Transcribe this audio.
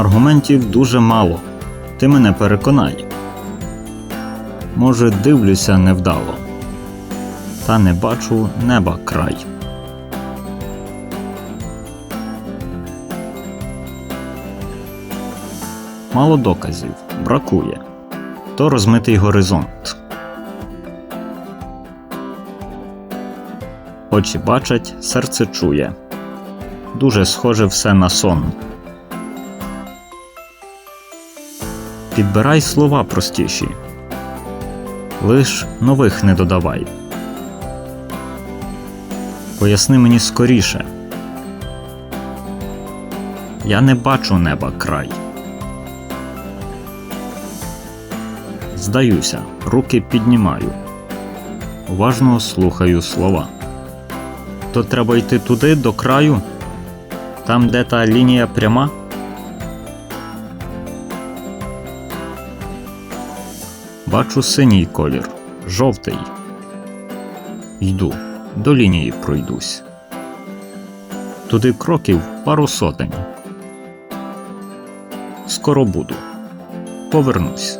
Аргументів дуже мало. Ти мене переконай. Може, дивлюся невдало, та не бачу неба край. Мало доказів, бракує. То розмитий горизонт. Очі бачать, серце чує. Дуже схоже все на сон. Підбирай слова простіші. Лиш нових не додавай. Поясни мені скоріше. Я не бачу неба край. Здаюся, руки піднімаю. Уважно слухаю слова. То треба йти туди, до краю, там, де та лінія пряма. Бачу синій колір, жовтий. Йду, до лінії пройдусь. Туди кроків пару сотень. Скоро буду. Повернусь.